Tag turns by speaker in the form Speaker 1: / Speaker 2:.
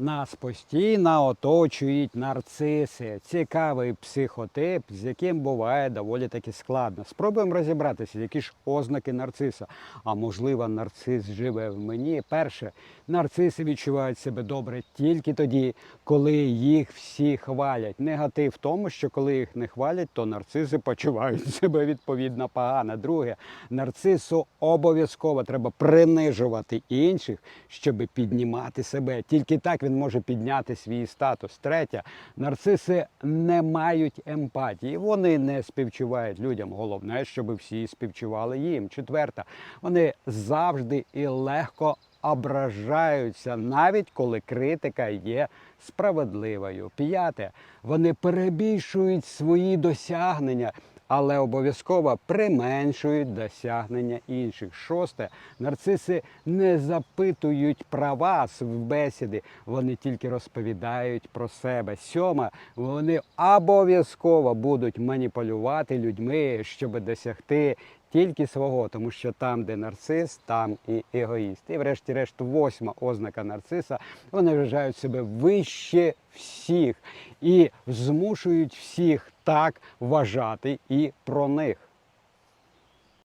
Speaker 1: Нас постійно оточують нарциси. Цікавий психотип, з яким буває доволі таки складно. Спробуємо розібратися, які ж ознаки нарциса. А можливо, нарцис живе в мені. Перше, нарциси відчувають себе добре тільки тоді, коли їх всі хвалять. Негатив в тому, що коли їх не хвалять, то нарциси почувають себе відповідно погано. Друге, нарцису обов'язково треба принижувати інших, щоб піднімати себе. Тільки так він може підняти свій статус. Третє, нарциси не мають емпатії. Вони не співчувають людям. Головне, щоб всі співчували їм. Четверте, вони завжди і легко ображаються, навіть коли критика є справедливою. П'яте, вони перебільшують свої досягнення. Але обов'язково применшують досягнення інших. Шосте, нарциси не запитують про вас в бесіди, вони тільки розповідають про себе. Сьоме, вони обов'язково будуть маніпулювати людьми, щоб досягти тільки свого, тому що там, де нарцис, там і егоїст. І врешті-решт, восьма ознака нарциса, вони вважають себе вище всіх і змушують всіх так вважати і про них.